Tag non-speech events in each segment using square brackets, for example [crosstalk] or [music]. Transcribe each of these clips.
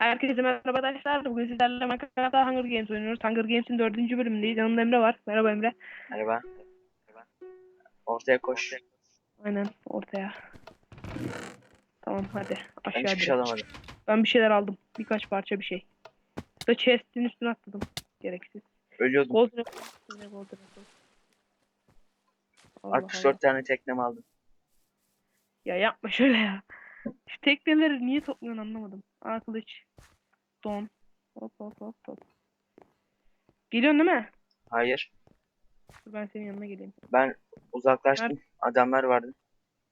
Herkese merhaba arkadaşlar. Bugün sizlerle Minecraft'ta Hunger Games oynuyoruz. Hunger Games'in dördüncü bölümündeyiz. Yanımda Emre var. Merhaba Emre. Merhaba. Ortaya koş. Aynen ortaya. Tamam hadi Ben aşağı hiçbir şey alamadım. Ben bir şeyler aldım. Birkaç parça bir şey. Da chest'in üstüne atladım. Gereksiz. Ölüyordum. Gold Apple. Gold Apple? Allah 64 tane teknem aldım. Ya yapma şöyle ya. Şu tekneleri niye topluyorsun anlamadım. Aa kılıç. Don. Hop hop hop hop. Geliyorsun değil mi? Hayır. Dur ben senin yanına geleyim. Ben uzaklaştım. Adamlar vardı.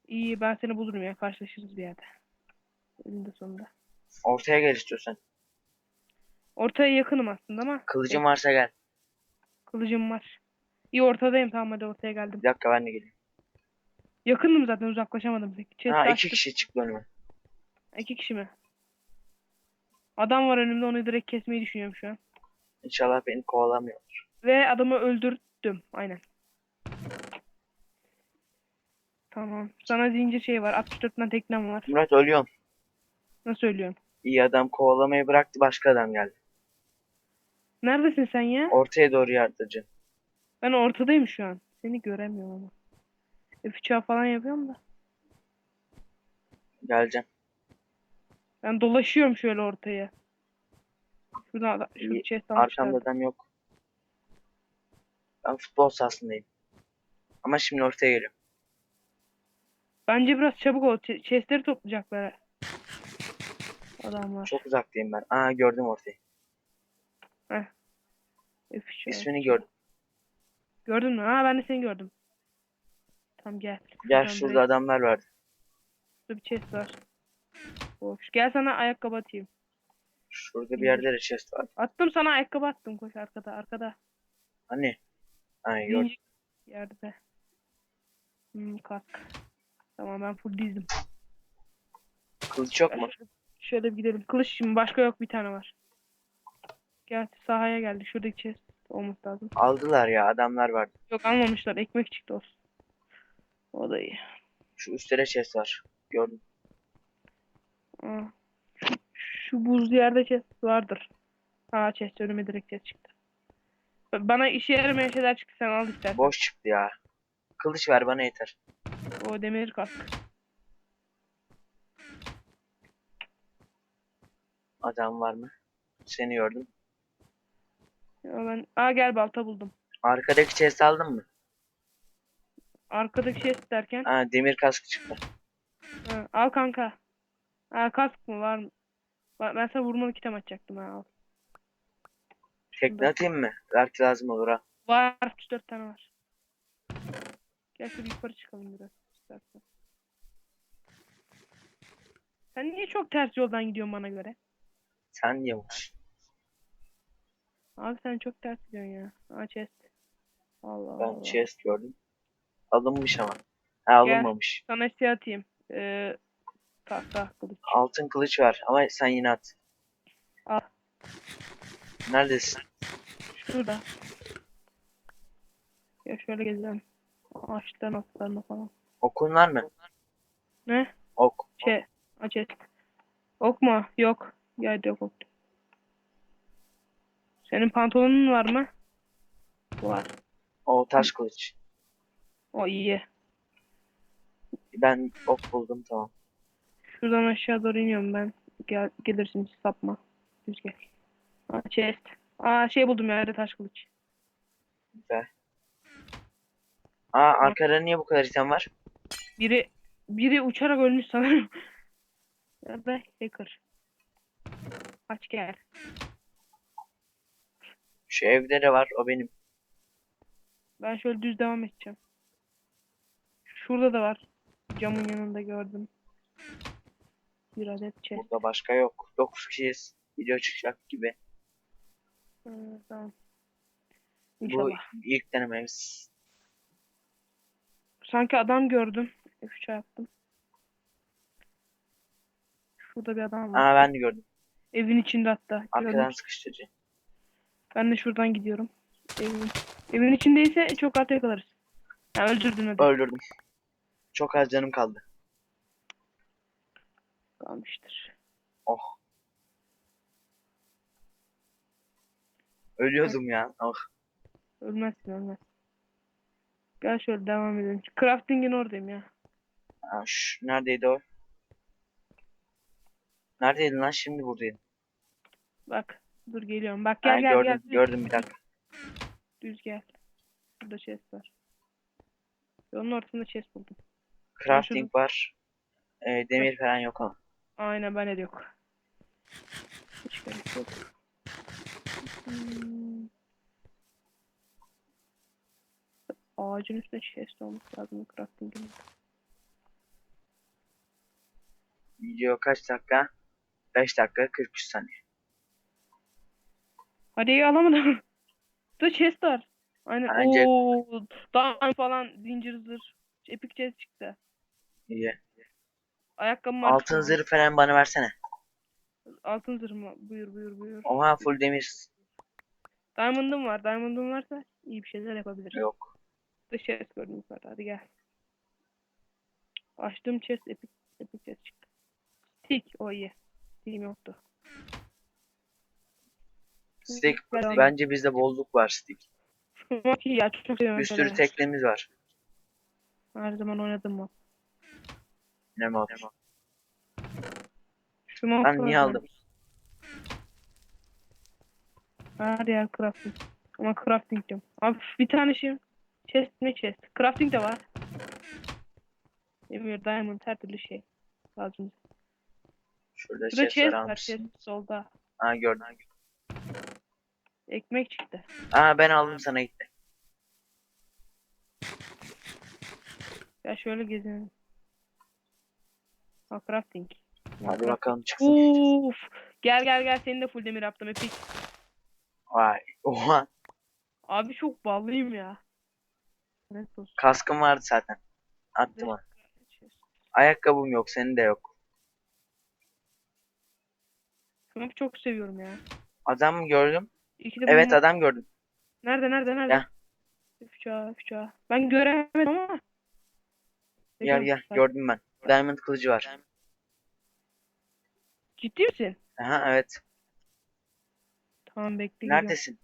İyi ben seni bulurum ya. Karşılaşırız bir yerde. Elinde sonunda. Ortaya gel istiyorsan. Ortaya yakınım aslında ama Kılıcın varsa gel. kılıcım var. İyi ortadayım tamam hadi ortaya geldim. Bir dakika ben de geleyim. Yakındım zaten uzaklaşamadım pek. Chest Ha iki kişi çıktı önüme. İki kişi mi? Adam var önümde onu direkt kesmeyi düşünüyorum şu an. İnşallah beni kovalamıyor. Ve adamı öldürdüm. Aynen. Tamam. Sana zincir şey var. 64 tane teknem var. Murat ölüyorum. Nasıl söylüyorsun? İyi adam kovalamayı bıraktı başka adam geldi. Neredesin sen ya? Ortaya doğru yardıracağım. Ben ortadayım şu an. Seni göremiyorum ama. F3 falan yapıyorum da. Geleceğim. Ben dolaşıyorum şöyle ortaya. Şuradan adam, şu chest. Arkamda adam yok. Ben futbol sahasındayım. Ama şimdi ortaya geliyorum. Bence biraz çabuk ol. Ch- Chestleri toplayacaklar. ha. Adamlar. Çok uzaktayım ben. Aa gördüm ortayı. F3 İsmini gördüm. Gördün mü? Ha ben de seni gördüm. Tamam gel. Gel şurada adamlar vardı. Şurada bir chest var. Boş. Gel sana ayakkabı atayım. Şurada bir yerde de chest var. Attım sana ayakkabı attım. Koş arkada arkada. Hani? Gördüm. Zincir yerde. Hmm, kask. Tamam ben full dizdim. Kılıç yok mu? şöyle, şöyle bir gidelim. Kılıç şimdi başka yok bir tane var. Gel sahaya geldi. Şuradaki chest olması lazım. Aldılar ya adamlar vardı. Yok almamışlar. Ekmek çıktı olsun. O da iyi. Şu üstte de chest var. Gördüm. Şu, şu buzlu yerde chest vardır. Ha chest önüme direkt chest çıktı. Ba- Bana işe yaramayan şeyler çıktı sen al istersen. Boş çıktı ya. Kılıç ver bana yeter. O demir kask. Adam var mı? Seni gördüm. Ya ben... Aa gel balta buldum. Arkadaki chest aldın mı? Arkadaki chest derken. Ha demir kask çıktı. Ha, al kanka. Ha kask mı var mı? Ba- Ben sana vurmalı kitem açacaktım ha al. Tekne atayım mı? Belki lazım olur ha. Var 34 tane var. Gel şöyle yukarı çıkalım biraz istersen. Sen niye çok ters yoldan gidiyorsun bana göre? Sen yavaş. Abi sen çok ters gidiyorsun ya. Aa chest. Allah Ben Allah. chest gördüm. Alınmış ama. Ha alınmamış. Sana şey atayım. Ee, tahta kılıç. Altın kılıç var ama sen yine at. Al. Neredesin? Şurada. Ya şöyle gezelim. Ağaçların altlarına falan. Okun var mı? Ne? Ok. Şey. Aa chest. Ok mu? Yok. Yerde yok ok. Senin pantolonun var mı? Var. O taş kılıç. O iyi. Ben ok buldum tamam. Şuradan aşağı doğru iniyorum ben. Gel, gelirsin hiç sapma. Düz gel. Aa chest. Aa şey buldum yerde taş kılıç. Güzel. Aa arkada niye bu kadar item var? Biri biri uçarak ölmüş sanırım. [laughs] ya da hacker. Aç gel. Şu evde de var o benim. Ben şöyle düz devam edeceğim. Şurada da var. Camın yanında gördüm. Bir adet chest. Burada başka yok. 9 kişiyiz. Video çıkacak gibi. Ee, tamam. Bu İnşallah. ilk denememiz. Sanki adam gördüm. F3 yaptım. Şurada bir adam var. Aa ben de gördüm. Evin içinde hatta. Arkadan Gördüm. sıkıştırıcı. Ben de şuradan gidiyorum. Evin, evin içindeyse çok rahat yakalarız. Ha, öldürdün hadi. Öldürdüm. Çok az canım kaldı. Kalmıştır. Oh. Ölüyordum ya. Oh. Ölmezsin ölmez. Gel şöyle devam edelim. Crafting'in oradayım ya. Ha, şş, neredeydi o? Neredeydin lan şimdi buradaydın. Bak. Dur geliyorum. Bak Ha, gel gel gördüm, gel. gördüm bir dakika. Düz gel. Burada chest var. Yolun ortasında chest buldum. Crafting var. Ee, demir falan yok ama. Aynen bende de yok. Hiç gerek yok. Hmm. Ağacın üstüne chest olması lazım crafting'in. Video kaç dakika? 5 dakika 43 saniye. Hadi alamadım. [laughs] Burada chest var. Aynen. Bence- Oo, dağ falan zincir zırh. Epic chest çıktı. İyi. Ayakkabım var. Altın zırh falan bana versene. Altın zırh mı? Buyur buyur buyur. Oha full demir Diamond'ım var. Diamond'ım varsa iyi bir şeyler yapabiliriz. yok. Dış chest gördüm yukarıda. Hadi gel. Açtığım chest epic, epic chest çıktı. Stick. O iyi. Stick'im yoktu. Stick Ben- bence bizde bolluk var stick. [laughs] Ya. Çok. Bir sürü böyle. teknemiz var. Her zaman oynadım mı? Ne mod? Şu Ben niye var. aldım? Her yer crafting. Ama crafting diyorum. Abi bir tane şey. Chest mi chest? Crafting de var. Emir, diamond her türlü şey. Lazım. Şurada Burada chest chest var var. almış. Chest solda. Ha gördüm. Ekmek çıktı. Aa ben aldım sana gitti. Ya şöyle gezelim. Ha crafting. Hadi bakalım çıksın. Uf. Gel gel gel seni de full demir yaptım epik. Vay. Oha. Abi çok ballıyım ya. Evet. Kaskım vardı zaten. Attım onu. Ayakkabım yok senin de yok. Şunu çok seviyorum ya. Adam gördüm? İki de Evet bunun- adam gördüm. Nerede nerede nerede? Gel. Üfça üfça. Ben göremedim ama. Gel gel gördüm ben. Diamond kılıcı var. Ciddi misin? Aha evet. Tamam bekle geliyorum. Neredesin?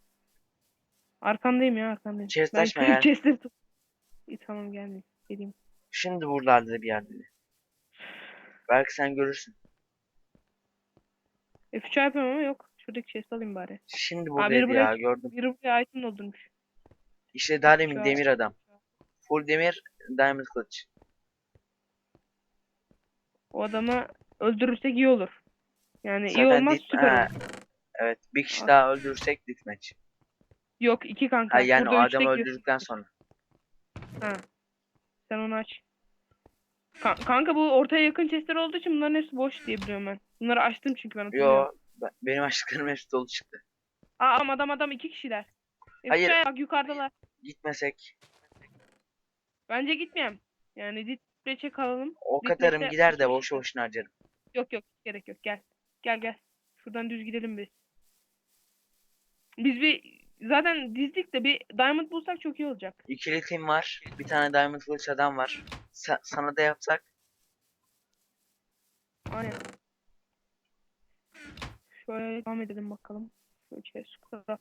Arkandayım ya arkandayım. Chest açma ya. chestleri tut- İyi tamam gelmeyeyim. Geleyim. Şimdi buralarda bir yerde. Belki sen görürsün. F3 yapıyorum ama yok. Şuradaki chest alayım bari. Şimdi biri buradaydı buraya- ya gördüm. Biri buraya item doldurmuş. İşte daha demin Şu- demir adam. Full demir diamond kılıç. O adamı öldürürsek iyi olur. Yani iyi Zaten olmaz dit- süper ha, olur. Evet bir kişi Ah. daha öldürürsek deathmatch. Yok iki kanka. Ha, yani o Burada adamı yok. öldürdükten sonra. Ha. Sen onu aç. Ka- kanka bu ortaya yakın chestler olduğu için bunların hepsi boş diye biliyorum ben. Bunları açtım çünkü ben hatırlıyorum. Yo ben- benim açtıklarım hepsi dolu çıktı. Aa adam adam adam iki kişiler. Hayır. Hayır. Bak yukarıdalar. Gitmesek Bence gitmeyeyim. Yani ditbeçe kalalım. ok Gitmese atarım gider de şey yok. boşuna harcarım. Yok yok gerek yok gel. Gel gel. Şuradan düz gidelim biz. Biz bir zaten dizdik de bir diamond bulsak çok iyi olacak. İkili team var. Bir tane diamond kılıç adam var. Sa- sana da yapsak. Aynen. Şöyle devam edelim bakalım. Şöyle chest kurak.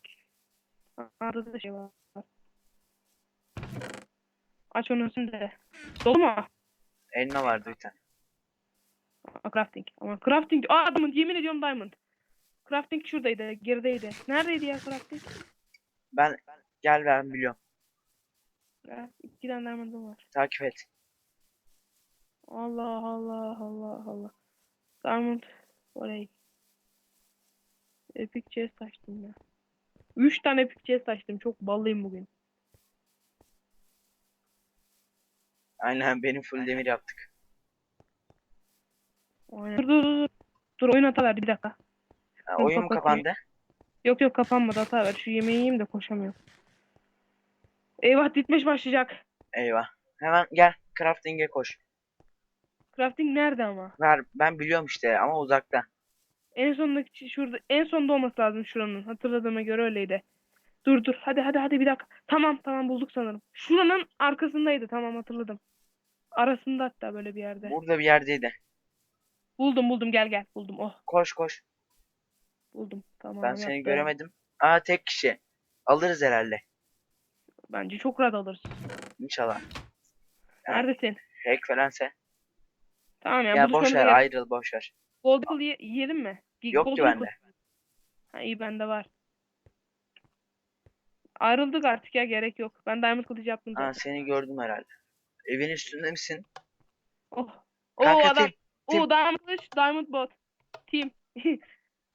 Arada da şey var. Aç onun üstünde. Dolu mu? Elma vardı bir tane. Aa, crafting. Ama crafting. Aa diamond. Yemin ediyorum diamond. Crafting şuradaydı. Gerideydi. Neredeydi ya crafting? Ben gel ben biliyorum. Ya, iki tane diamond'ım var. Takip et. Allah Allah Allah Allah. Diamond. Oraya. Epic chest açtım ya. Üç tane epic chest açtım. Çok ballıyım bugün. Aynen benim full demir yaptık. Dur dur dur. Dur oyun hata verdi bir dakika. Ha, oyun mu kapandı? Yok yok kapanmadı hata ver. Şu yemeği yiyeyim de koşamıyorum. Eyvah ditmeş başlayacak. Eyvah. Hemen gel crafting'e koş. Crafting nerede ama? Ver ben biliyorum işte ama uzakta. En sondaki şurada en sonda olması lazım şuranın. Hatırladığıma göre öyleydi. Dur dur hadi hadi hadi bir dakika. Tamam tamam bulduk sanırım. Şuranın arkasındaydı tamam hatırladım. Arasında hatta böyle bir yerde. Burada bir yerdeydi. Buldum buldum gel gel buldum. Oh Koş koş. buldum. Tamam Ben seni yaptım. göremedim. Aa tek kişi. Alırız herhalde. Bence çok rahat alırız. İnşallah. Evet. Neredesin? Hack falansa. Tamam ya, Ya boş ver ayrıl boş ver. Gold Apple ye- yiyelim mi? Yok Gold ki bende. Ha iyi bende var. Ayrıldık artık ya gerek yok. Ben diamond kılıcı yaptım zaten. Ha seni gördüm herhalde. Evin üstünde misin? Oh. Oo Kanka adam. team. team. Oo diamond kılıç, diamond bot. Team.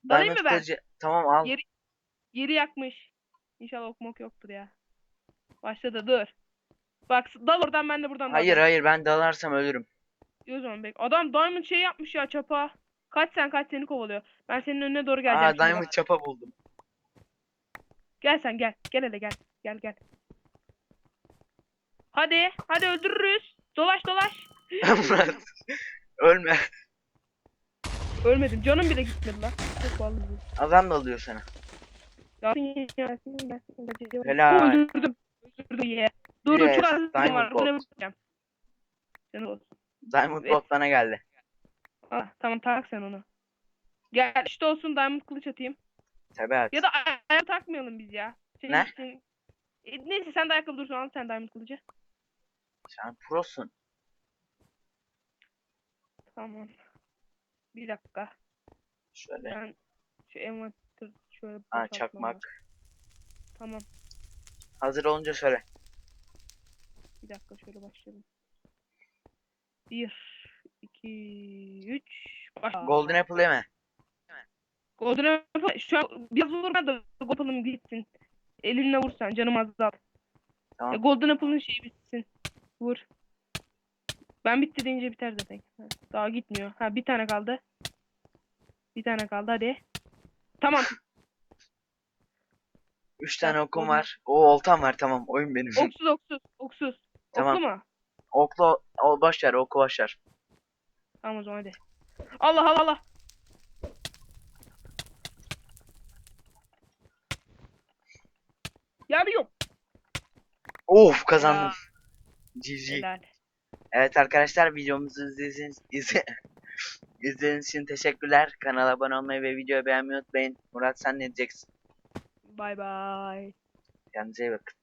Dalayım mı ben? kılıcı. Tamam al. Yeri- Yeri yakmış. İnşallah okmok yoktur ya. Başladı dur. Bak dal oradan ben de buradan Hayır dalayım. hayır ben dalarsam ölürüm. O zaman bek. Adam diamond şey yapmış ya çapa. Kaç sen kaç seni kovalıyor. Ben senin önüne doğru geleceğim. Aa diamond çapa buldum. Gel sen gel. Gel hele gel. Gel gel. Hadi. Hadi öldürürüz. Dolaş dolaş. [laughs] Murat. Ölme. Ölmedim. Canım bile gitmedi lan. Çok vallahi. Adam da alıyor sana. Yasin Yasin Yasin. Helal. Öldürdüm. Öldürdüm ye. Dur dur Yes, çok az diamond bot. Diamond Evet. bana geldi. Ah, tamam tak sen onu. Gel işte olsun diamond kılıç atayım. Tabi at. Ya da ay- ayakkabı takmayalım biz ya. Senin, Ne? senin- E, neyse sen de ayakkabı dursun al sen diamond kılıcı. Sen prosun. Tamam. Bir dakika. Şöyle. Ben şu envanter şöyle Ha çakmak. Tamam. Hazır olunca söyle. Bir dakika şöyle başlayalım. Bir, iki, üç. Başla. Golden Apple yeme. Golden Apple şu an biraz vurma da Golden gitsin. Elinle vursan canım azalt. Tamam. Golden Apple'ın şeyi bitsin. Vur. Ben bitti deyince biter zaten. Ha, Daha gitmiyor. Ha bir tane kaldı. Bir tane kaldı hadi. Tamam. Üç tane okum var. O oltam var tamam. Oyun benim. Oksuz oksuz. Oksuz. Tamam. Oklu mu? Okla o boş ver oku boş ver. Tamam o zaman hadi. Allah Allah Allah. Yanıyorum. Of kazandım. GG. Helal. Evet arkadaşlar videomuzu izlediğiniz, izle, [laughs] izlediğiniz için teşekkürler. Kanala abone olmayı ve videoyu beğenmeyi unutmayın. Murat sen ne diyeceksin? Bye bye. Kendinize iyi bakın.